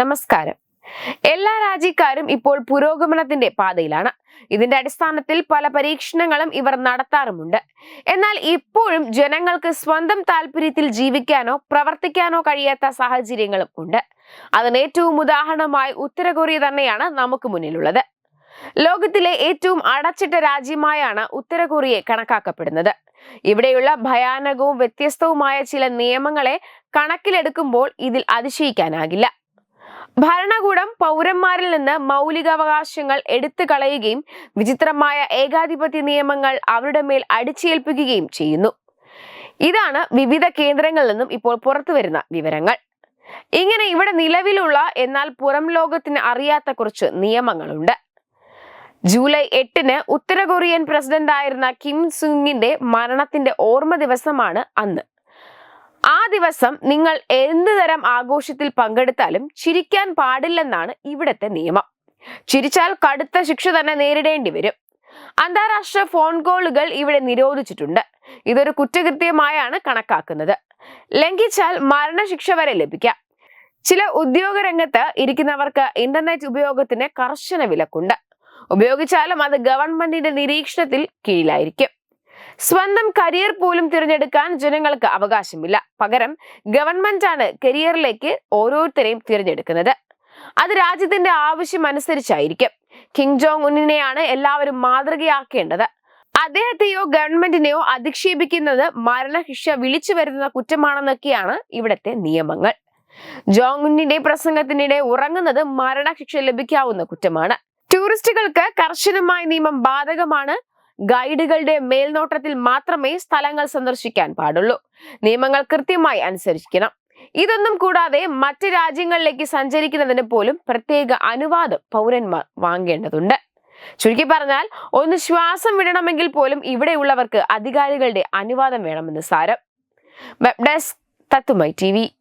നമസ്കാരം. എല്ലാ രാജ്യക്കാരും ഇപ്പോൾ പുരോഗമനത്തിന്റെ പാതയിലാണ്. ഇതിന്റെ അടിസ്ഥാനത്തിൽ പല പരീക്ഷണങ്ങളും ഇവർ നടത്താറുമുണ്ട്. എന്നാൽ ഇപ്പോഴും ജനങ്ങൾക്ക് സ്വന്തം താല്പര്യത്തിൽ ജീവിക്കാനോ പ്രവർത്തിക്കാനോ കഴിയാത്ത സാഹചര്യങ്ങളും ഉണ്ട്. അതിന് ഏറ്റവും ഉദാഹരണമായി ഉത്തര കൊറിയ തന്നെയാണ് നമുക്ക് മുന്നിലുള്ളത്. ലോകത്തിലെ ഏറ്റവും അടച്ചിട്ട രാജ്യമായാണ് ഉത്തര കൊറിയ കണക്കാക്കപ്പെടുന്നത്. ഇവിടെയുള്ള ഭയാനകവും വ്യത്യസ്തവുമായ ചില നിയമങ്ങളെ കണക്കിലെടുക്കുമ്പോൾ ഇതിൽ അതിശയിക്കാനാകില്ല. ഭരണകൂടം പൗരന്മാരിൽ നിന്ന് മൗലികാവകാശങ്ങൾ എടുത്തു കളയുകയും വിചിത്രമായ ഏകാധിപത്യ നിയമങ്ങൾ അവരുടെ മേൽ അടിച്ചേൽപ്പിക്കുകയും ചെയ്യുന്നു. ഇതാണ് വിവിധ കേന്ദ്രങ്ങളിൽ നിന്നും ഇപ്പോൾ പുറത്തു വരുന്ന വിവരങ്ങൾ. ഇങ്ങനെ ഇവിടെ നിലവിലുള്ള എന്നാൽ പുറം ലോകത്തിന് അറിയാത്ത കുറച്ച് നിയമങ്ങളുണ്ട്. ജൂലൈ എട്ടിന് ഉത്തര കൊറിയൻ പ്രസിഡന്റായിരുന്ന കിം സുങ്ങിന്റെ മരണത്തിന്റെ ഓർമ്മ ദിവസമാണ് അന്ന്. ആ ദിവസം നിങ്ങൾ എന്ത് തരം ആഘോഷത്തിൽ പങ്കെടുത്താലും ചിരിക്കാൻ പാടില്ലെന്നാണ് ഇവിടത്തെ നിയമം. ചിരിച്ചാൽ കടുത്ത ശിക്ഷ തന്നെ നേരിടേണ്ടി വരും. അന്താരാഷ്ട്ര ഫോൺ കോളുകൾ ഇവിടെ നിരോധിച്ചിട്ടുണ്ട്. ഇതൊരു കുറ്റകൃത്യമായാണ് കണക്കാക്കുന്നത്. ലംഘിച്ചാൽ മരണശിക്ഷ വരെ ലഭിക്കാം. ചില ഉദ്യോഗ രംഗത്ത് ഇരിക്കുന്നവർക്ക് ഇന്റർനെറ്റ് ഉപയോഗത്തിന് കർശന വിലക്കുണ്ട്. ഉപയോഗിച്ചാലും അത് ഗവൺമെന്റിന്റെ നിരീക്ഷണത്തിൽ കീഴിലായിരിക്കും. സ്വന്തം കരിയർ പോലും തിരഞ്ഞെടുക്കാൻ ജനങ്ങൾക്ക് അവകാശമില്ല. പകരം ഗവൺമെന്റ് ആണ് കരിയറിലേക്ക് ഓരോരുത്തരെയും തിരഞ്ഞെടുക്കുന്നത്. അത് രാജ്യത്തിന്റെ ആവശ്യം അനുസരിച്ചായിരിക്കും. കിങ് ജോങ് ഉന്നിനെയാണ് എല്ലാവരും മാതൃകയാക്കേണ്ടത്. അദ്ദേഹത്തെയോ ഗവൺമെന്റിനെയോ അധിക്ഷേപിക്കുന്നത് മരണശിക്ഷ വിളിച്ചു വരുന്ന കുറ്റമാണെന്നൊക്കെയാണ് ഇവിടത്തെ നിയമങ്ങൾ. ജോങ് ഉന്നിന്റെ പ്രസംഗത്തിനിടെ ഉറങ്ങുന്നത് മരണശിക്ഷ ലഭിക്കാവുന്ന കുറ്റമാണ്. ടൂറിസ്റ്റുകൾക്ക് കർശനമായ നിയമം ബാധകമാണ്. ഗൈഡുകളുടെ മേൽനോട്ടത്തിൽ മാത്രമേ സ്ഥലങ്ങൾ സന്ദർശിക്കാൻ പാടുള്ളൂ. നിയമങ്ങൾ കൃത്യമായി അനുസരിക്കണം. ഇതൊന്നും കൂടാതെ മറ്റ് രാജ്യങ്ങളിലേക്ക് സഞ്ചരിക്കുന്നതിന് പോലും പ്രത്യേക അനുവാദം പൗരന്മാർ വാങ്ങേണ്ടതുണ്ട്. ചുരുക്കി പറഞ്ഞാൽ ഒന്ന് ശ്വാസം വിടണമെങ്കിൽ പോലും ഇവിടെയുള്ളവർക്ക് അധികാരികളുടെ അനുവാദം വേണമെന്ന് സാരം. വെബ് ഡെസ്ക് തത്തുമൈ ടി